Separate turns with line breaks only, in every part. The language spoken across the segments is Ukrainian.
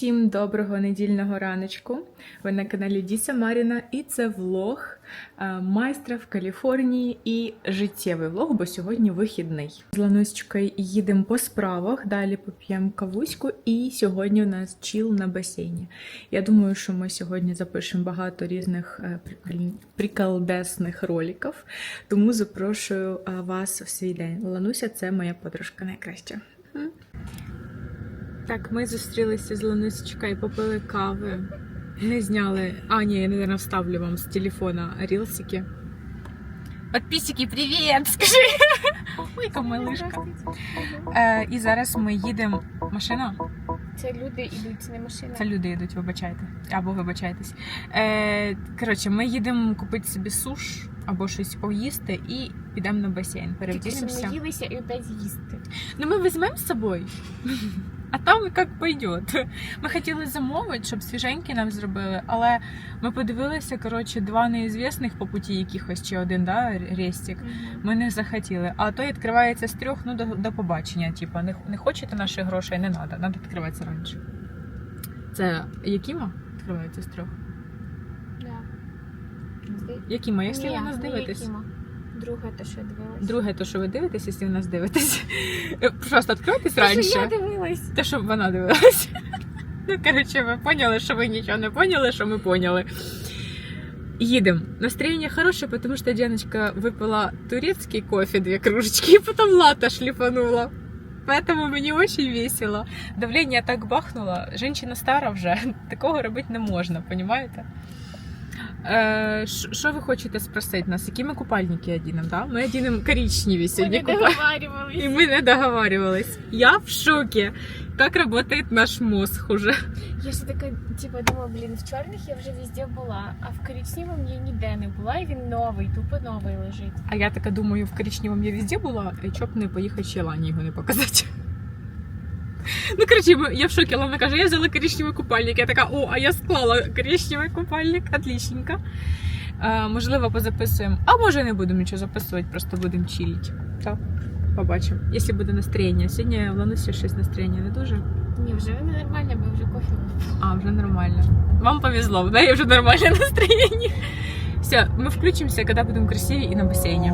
Всім доброго недільного раночку. Ви на каналі Діса Маріна, і це влог е, майстра в Каліфорнії і життєвий влог, бо сьогодні вихідний. З Ланусечкою їдемо по справах, далі поп'ємо кавуську, і сьогодні у нас чіл на басейні. Я думаю, що ми сьогодні запишемо багато різних е, приколдесних роликів, тому запрошую е, вас в свій день. Лануся це моя подружка найкраща. Так, ми зустрілися з Ланусечкою, попили кави. Не зняли. А, ні, я, наверное, вставлю вам з телефона рілсики. Подписчики, привіт! Скажи! Ой, яка малишка. Е, і зараз ми їдемо. Машина?
Це люди йдуть, це не машина.
Це люди йдуть, вибачайте. Або вибачайтесь. Е, коротше, ми їдемо купити собі суш або щось поїсти і підемо на басейн.
Тільки що наїлися і опять їсти.
Ну, ми візьмемо з собою. А там як пойдет. Ми хотіли замовити, щоб свіженькі нам зробили, але ми подивилися, коротше, два неізвісних по путі якихось чи один, да, рестик. Ми не захотіли. А той відкривається з трьох, ну до, до побачення. Типа, не, не хочете наших грошей, не треба. Треба відкриватися раніше. Це Якіма відкривається з трьох? Якіма, якщо
Ні,
ви нас дивитесь.
Якіма. Друге, то що я дивилась.
Друге, то що ви дивитесь, якщо ви нас дивитесь. Просто відкривайтесь раніше.
Я дивилась.
Те, щоб вона дивилась. Ну, коротше, ви поняли, що ви нічого не поняли, що ми поняли. Їдемо. Настроєння хороше, тому що Дяночка випила турецький кофе, дві кружечки, і потім лата шліфанула. Поэтому мені очень весело. Давлення так бахнуло. Женщина стара вже, такого робити не можна, понимаете? Е, Що ви хочете спросити нас? Які ми купальники одінемо? Да? Ми одінемо коричневі
Ми не договарювались.
И мы не договаривались. Я в шоке. Как работает наш мозг уже.
Я ж така, типа, думала, блін, в чорних я вже везде була, а в коричневому я ніде не була, і він новий, тупо новий лежить.
А я така думаю, в коричневому я везде була, і чоб не поїхати ще Лані його не показати. Ну, коротше, я в шокі. Лана каже, я взяла коричневий купальник. Я така, о, а я склала коричневий купальник, отличненько. Е, можливо, позаписуємо. А може не будемо нічого записувати, просто будемо чилити. Так, побачимо. Якщо буде настроєння. Сьогодні в Ланусі щось настроєння не дуже.
Ні, вже нормально, бо вже кофе випила.
А, уже нормально. Вам повезло, в неї вже нормальне настроєння. Все, ми включимося, коли будемо красиві і на басейні.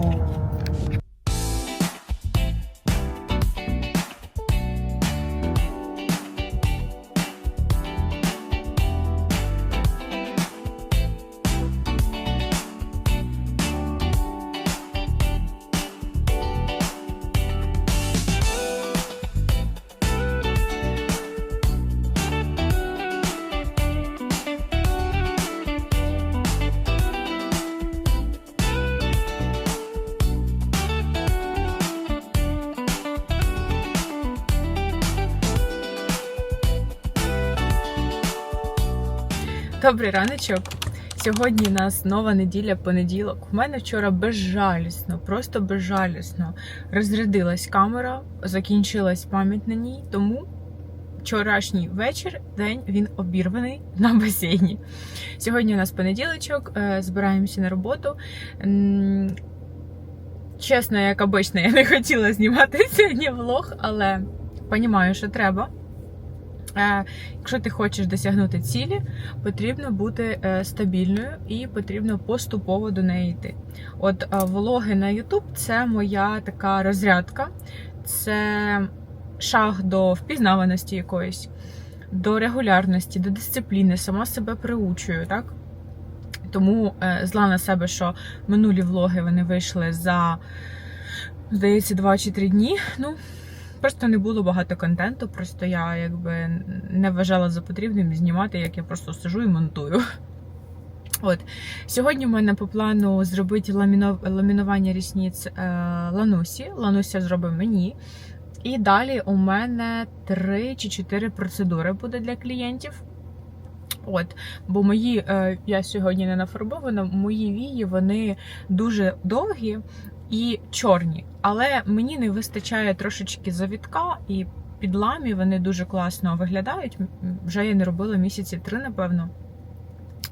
Добрий раночок. Сьогодні у нас нова неділя, понеділок. У мене вчора безжалісно, просто безжалісно розрядилась камера, закінчилась пам'ять на ній, тому вчорашній вечір, день він обірваний на басейні. Сьогодні у нас понеділочок, е, збираємося на роботу. Чесно, як обично, я не хотіла знімати сьогодні влог, але розумію, що треба. Якщо ти хочеш досягнути цілі, потрібно бути е, стабільною і потрібно поступово до неї йти. От влоги на YouTube це моя така розрядка, це шаг до впізнаваності якоїсь, до регулярності, до дисципліни, сама себе приучую, так? Тому е, зла на себе, що минулі влоги вони вийшли за, здається, 2 чи 3 дні. Ну, Просто не було багато контенту, просто я якби не вважала за потрібним знімати, як я просто сижу і монтую. От сьогодні в мене по плану зробити ламіно... ламінування рісниць е, Ланусі. Лануся зробить мені. І далі у мене три чи чотири процедури буде для клієнтів. От, бо мої, е, я сьогодні не нафарбована, мої вії вони дуже довгі і чорні. Але мені не вистачає трошечки завітка і підламі вони дуже класно виглядають. Вже я не робила місяці три, напевно.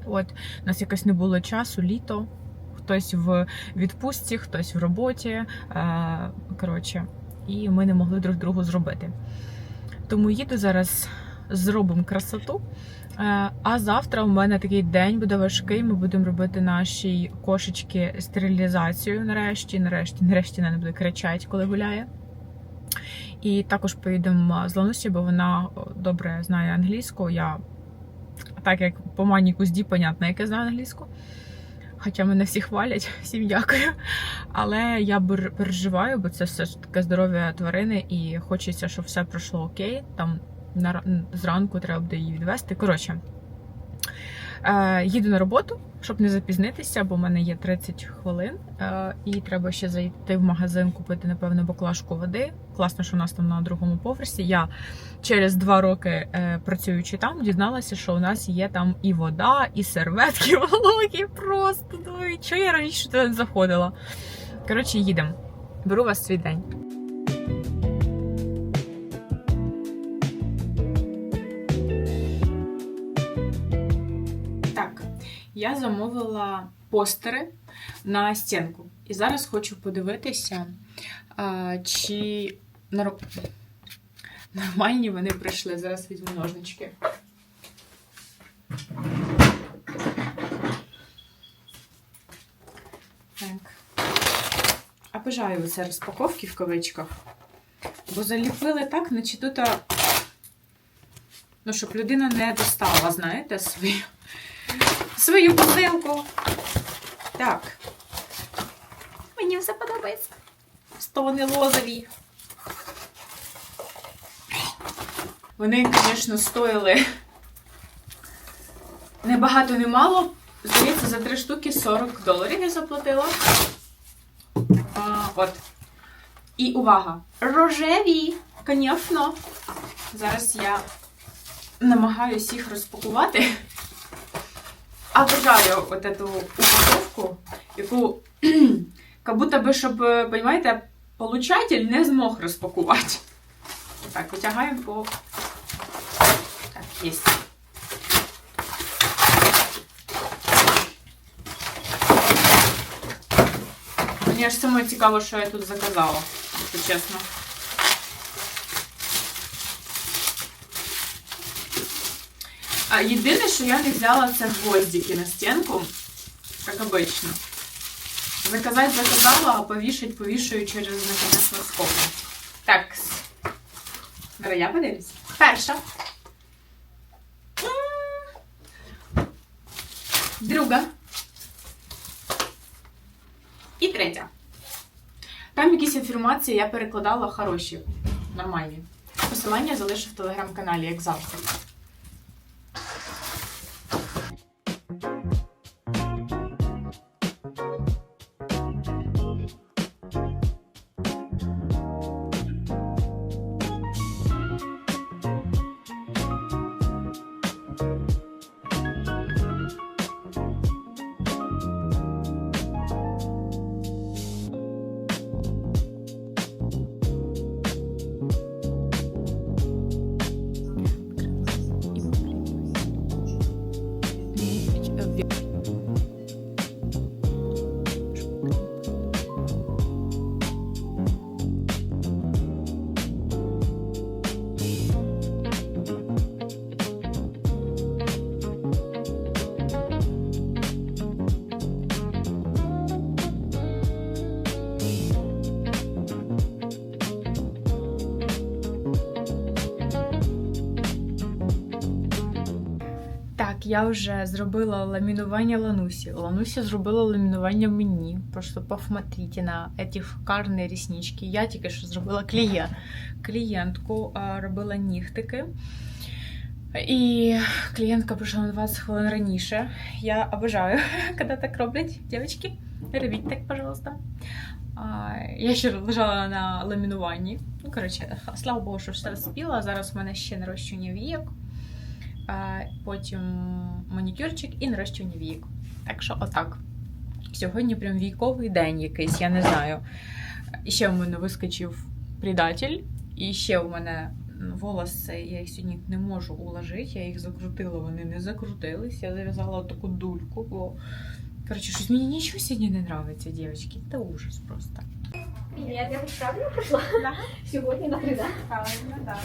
От, у нас якось не було часу, літо. Хтось в відпустці, хтось в роботі. Е, коротше, і ми не могли друг другу зробити. Тому їду зараз зробимо красоту. Е, А завтра у мене такий день буде важкий. Ми будемо робити нашій кошечки стерилізацію нарешті. Нарешті, нарешті вона не буде кричати, коли гуляє. І також поїдемо з Ланусі, бо вона добре знає англійську. Я так як по мані кузді, понятно, як я знаю англійську. Хоча мене всі хвалять, всім дякую. Але я переживаю, бо це все ж таке здоров'я тварини, і хочеться, щоб все пройшло окей. Там на, ра- зранку треба буде її відвести. Коротше, е, їду на роботу, щоб не запізнитися, бо в мене є 30 хвилин. Е, і треба ще зайти в магазин, купити, напевно, баклажку води. Класно, що у нас там на другому поверсі. Я через два роки е, працюючи там, дізналася, що у нас є там і вода, і серветки вологі. Просто ну, і чого я раніше туди не заходила. Коротше, їдемо. Беру вас свій день. Я замовила постери на стінку. І зараз хочу подивитися, а, чи нормальні вони прийшли. Зараз візьму ножнички. Так. Обожаю оце розпаковки в кавичках. Бо заліпили так, наче тут. Ну, щоб людина не достала, знаєте, свою, свою посилку. Так. Мені все подобається. Сто вони лозові. Вони, звісно, стоїли не багато, не мало. Здається, за три штуки 40 доларів я заплатила. А, от. І увага! Рожеві! Звісно. Зараз я намагаюсь їх розпакувати. А бажаю от эту упаковку, яку как будто би, щоб, е, понимаєте, получатель не змог розпакувати. Так, витягаємо по. Так, є. Мені аж саме цікаво, що я тут заказала, якщо чесно. А єдине, що я не взяла, це гвоздики на стінку, як обично. Заказать заказала, а повішать повішаю через наконець скобу. Так. Зараз я подивлюсь. Перша. Друга. І третя. Там якісь інформації я перекладала хороші, нормальні. Посилання залишу в телеграм-каналі, як завжди. Я вже зробила ламінування Ланусі. Лануся зробила ламінування мені. Просто посмотрите на ці шикарні ріснички. Я тільки що зробила клієнт. клієнтку, робила нігтики. І клієнтка прийшла на 20 хвилин раніше. Я обожаю, коли так роблять, дівчатки. Робіть так, пожалуйста. Я ще лежала на ламінуванні. Ну, коротше, слава Богу, що все спіла. Зараз у мене ще нарощування війок. Потім манікюрчик і нарощування війок. Так що отак. Сьогодні прям війковий день якийсь, я не знаю. І ще в мене вискочив предатель, і ще в мене волоси, я їх сьогодні не можу уложити, я їх закрутила, вони не закрутились. Я зав'язала таку дульку, бо коротше, щось мені нічого сьогодні не подобається, дівчатки. Це ужас просто.
Я тут правильно прийшла?
Да.
Сьогодні на 3D.
Правильно, так.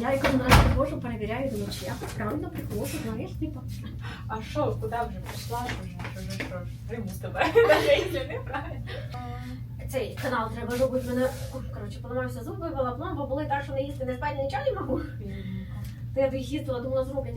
Я кожен раз прихожу, перевіряю, думаю, я правильно прихожу, знаєш, типа.
А що, куди вже прийшла? Вже, вже що ж, прийму з тебе. Навіть якщо неправильно.
Цей канал треба робити мене. Коротше, поламався зуби, вибила пломба, були так, що не їсти, не спати, нічого не можу. То я б їх їздила, думала, зроблять.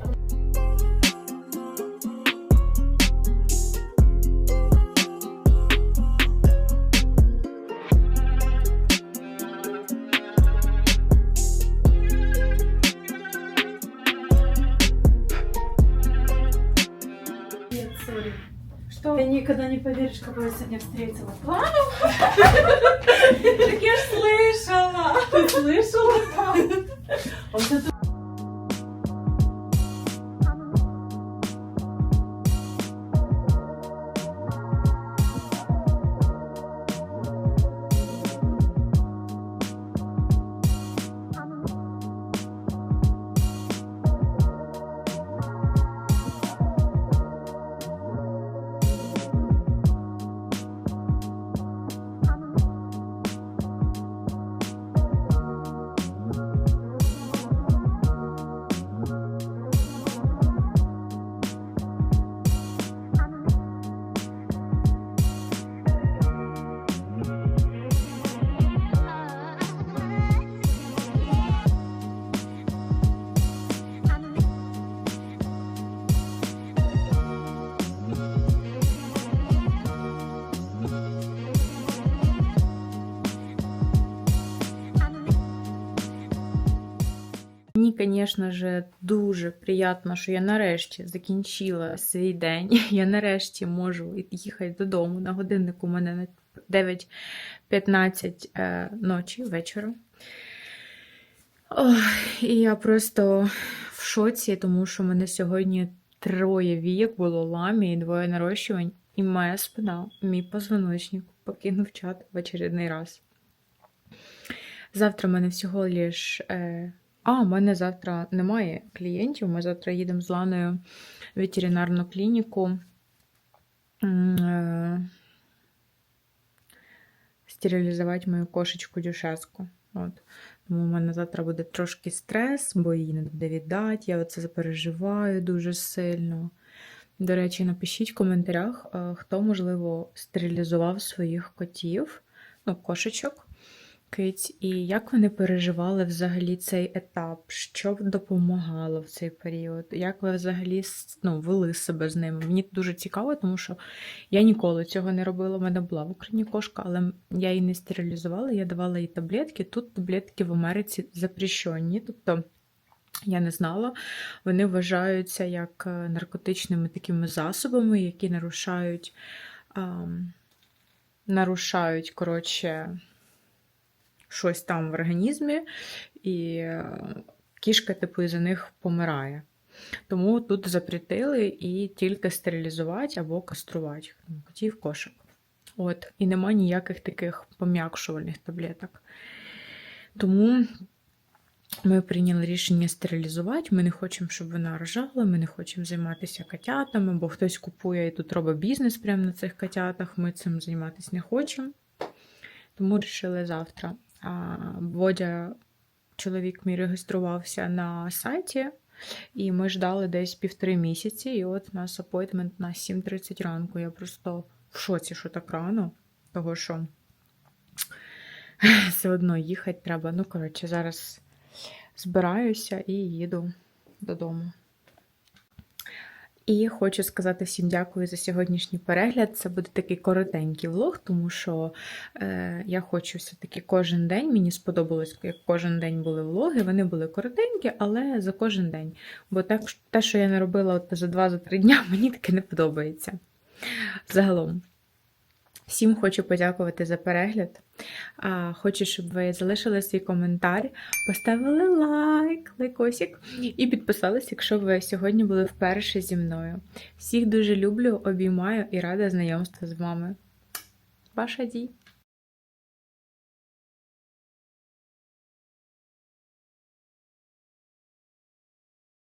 никогда не поверишь, кого я сегодня встретила.
Так я ж слышала.
Ты слышала? Вот это
звісно ж, дуже приємно, що я нарешті закінчила свій день. Я нарешті можу їхати додому. На годиннику у мене на 9.15 е, ночі вечора. Ой, і я просто в шоці, тому що мене сьогодні троє вік було ламі і двоє нарощувань, і моя спина, мій позвоночник покинув чат в очередний раз. Завтра в мене всього лиш. Е, а, у мене завтра немає клієнтів. Ми завтра їдемо з Ланою в ветеринарну клініку. Е, Стерилізувати мою кошечку дюшеску. От. Тому у мене завтра буде трошки стрес, бо її не буде віддати. Я оце запереживаю дуже сильно. До речі, напишіть в коментарях, е, хто, можливо, стерилізував своїх котів, ну, кошечок киць, і як вони переживали взагалі цей етап, що допомагало в цей період, як ви взагалі ну, вели себе з ними. Мені дуже цікаво, тому що я ніколи цього не робила. У мене була в Україні кошка, але я її не стерилізувала, я давала їй таблетки. Тут таблетки в Америці запрещені. Тобто я не знала, вони вважаються як е, наркотичними такими засобами, які нарушають, нарушають коротше, щось там в організмі, і е, кішка, типу, із-за них помирає. Тому тут запретили і тільки стерилізувати або каструвати котів, кошок. От, і нема ніяких таких пом'якшувальних таблеток. Тому ми прийняли рішення стерилізувати. Ми не хочемо, щоб вона рожала, ми не хочемо займатися котятами, бо хтось купує і тут робить бізнес прямо на цих котятах. Ми цим займатися не хочемо. Тому вирішили завтра. А, Бодя, чоловік мій реєструвався на сайті, і ми ждали десь півтори місяці. І от у нас апойтмент на 7.30 ранку. Я просто в шоці, що так рано, того що все одно їхати треба. Ну, коротше, зараз збираюся і їду додому. І хочу сказати всім дякую за сьогоднішній перегляд. Це буде такий коротенький влог, тому що е, я хочу все-таки кожен день. Мені сподобалось, як кожен день були влоги. Вони були коротенькі, але за кожен день. Бо так, те, що я не робила от за 2-3 дня, мені таке не подобається. Загалом. Всім хочу подякувати за перегляд. Хочу, щоб ви залишили свій коментар, поставили лайк, лайкосик і підписались, якщо ви сьогодні були вперше зі мною. Всіх дуже люблю, обіймаю і рада знайомству з вами. Ваша Ді.